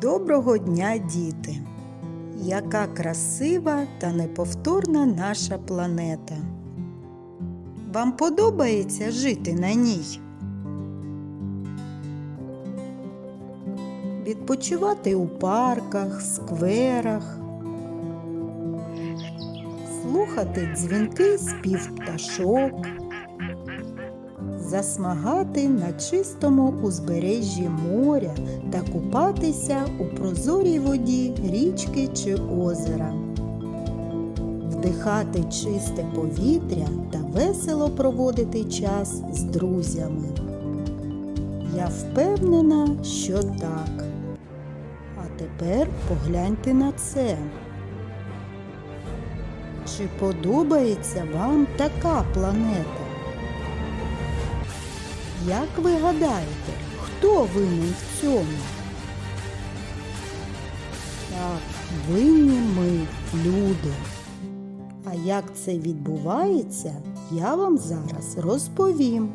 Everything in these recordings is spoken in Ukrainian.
Доброго дня, діти! Яка красива та неповторна наша планета. Вам подобається жити на ній? Відпочивати у парках, скверах, слухати дзвінки спів пташок, засмагати на чистому узбережжі моря та купатися у прозорій воді річки чи озера, вдихати чисте повітря та весело проводити час з друзями. Я впевнена, що так. А тепер погляньте на це. Чи подобається вам така планета? Як ви гадаєте, хто винен в цьому? Так, винні ми, люди. А як це відбувається, я вам зараз розповім.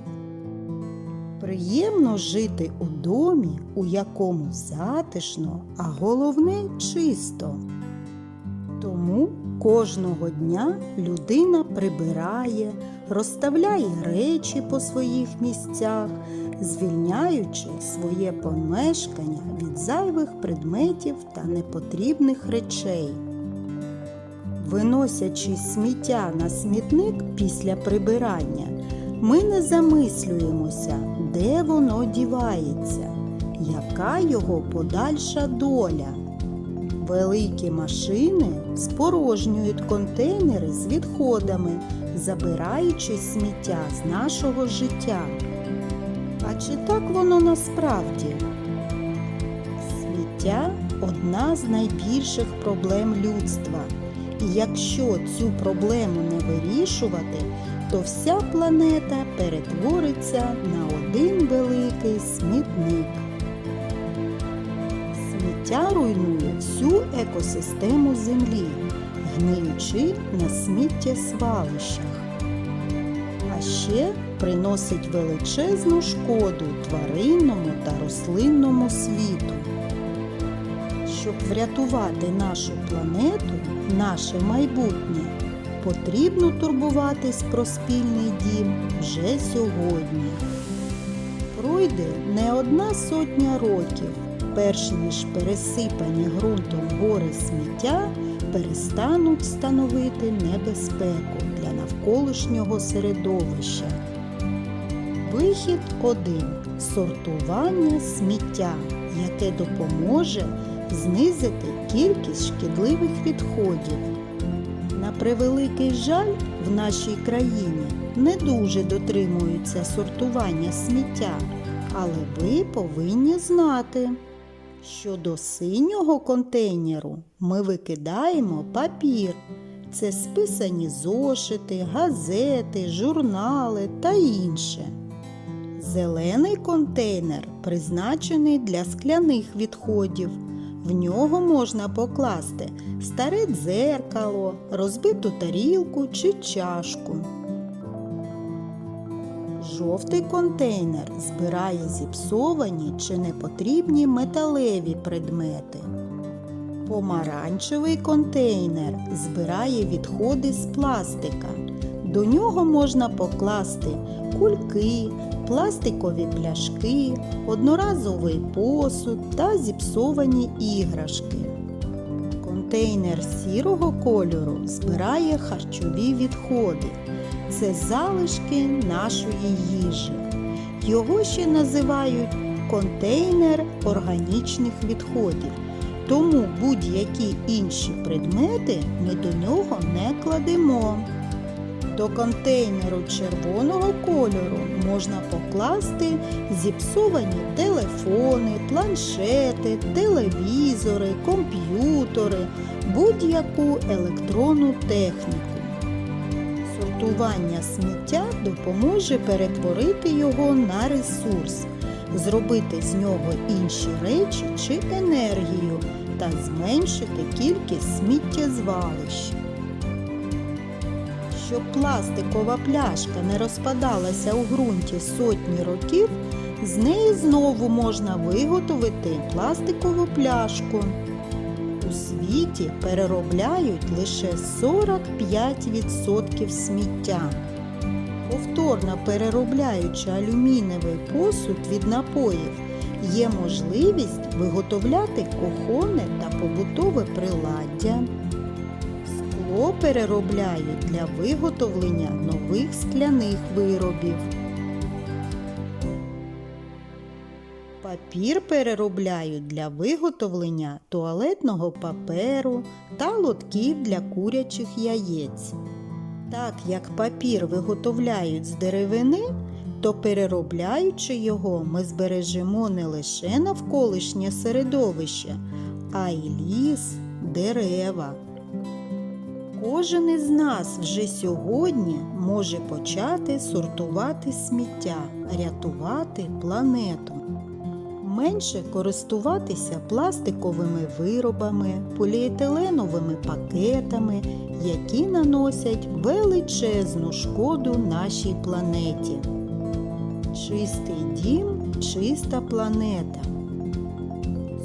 Приємно жити у домі, у якому затишно, а головне чисто. Тому кожного дня людина прибирає, розставляє речі по своїх місцях, звільняючи своє помешкання від зайвих предметів та непотрібних речей. Виносячи сміття на смітник після прибирання, ми не замислюємося, де воно дівається, яка його подальша доля. Великі машини спорожнюють контейнери з відходами, забираючи сміття з нашого життя. А чи так воно насправді? Сміття одна з найбільших проблем людства. І якщо цю проблему не вирішувати, то вся планета перетвориться на один великий смітник. Сміття руйнує всю екосистему Землі, гниючи на сміттєзвалищах. А ще приносить величезну шкоду тваринному та рослинному світу. Щоб врятувати нашу планету, наше майбутнє, потрібно турбуватись про спільний дім вже сьогодні. Пройде не одна сотня років, перш ніж пересипані ґрунтом гори сміття перестануть становити небезпеку для навколишнього середовища. Вихід один сортування сміття, яке допоможе знизити кількість шкідливих відходів. На превеликий жаль, в нашій країні не дуже дотримуються сортування сміття, але ви повинні знати, що до синього контейнеру ми викидаємо папір. Це списані зошити, газети, журнали та інше. Зелений контейнер призначений для скляних відходів. В нього можна покласти старе дзеркало, розбиту тарілку чи чашку. Жовтий контейнер збирає зіпсовані чи непотрібні металеві предмети. Помаранчевий контейнер збирає відходи з пластика. До нього можна покласти кульки, пластикові пляшки, одноразовий посуд та зіпсовані іграшки. Контейнер сірого кольору збирає харчові відходи. Це залишки нашої їжі. Його ще називають контейнер органічних відходів. Тому будь-які інші предмети ми до нього не кладемо. До контейнеру червоного кольору можна покласти зіпсовані телефони, планшети, телевізори, комп'ютери, будь-яку електронну техніку. Сортування сміття допоможе перетворити його на ресурс, зробити з нього інші речі чи енергію та зменшити кількість сміттєзвалищ. Щоб пластикова пляшка не розпадалася у ґрунті сотні років, З неї знову можна виготовити пластикову пляшку. Світі переробляють лише 45% сміття. Повторно переробляючи алюмінієвий посуд від напоїв, є можливість виготовляти кухонне та побутове приладдя. Скло переробляють для виготовлення нових скляних виробів. Папір переробляють для виготовлення туалетного паперу та лотків для курячих яєць. Так як папір виготовляють з деревини, то переробляючи його, ми збережемо не лише навколишнє середовище, а й ліс, дерева. Кожен із нас вже сьогодні може почати сортувати сміття, рятувати планету. Менше користуватися пластиковими виробами, поліетиленовими пакетами, які наносять величезну шкоду нашій планеті. Чистий дім, чиста планета.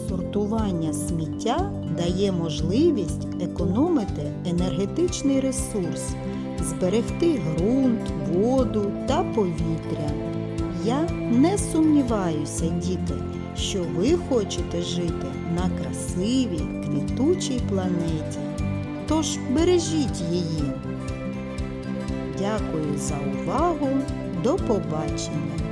Сортування сміття дає можливість економити енергетичний ресурс, зберегти ґрунт, воду та повітря. Я не сумніваюся, діти, що ви хочете жити на красивій, квітучій планеті. Тож бережіть її. Дякую за увагу. До побачення!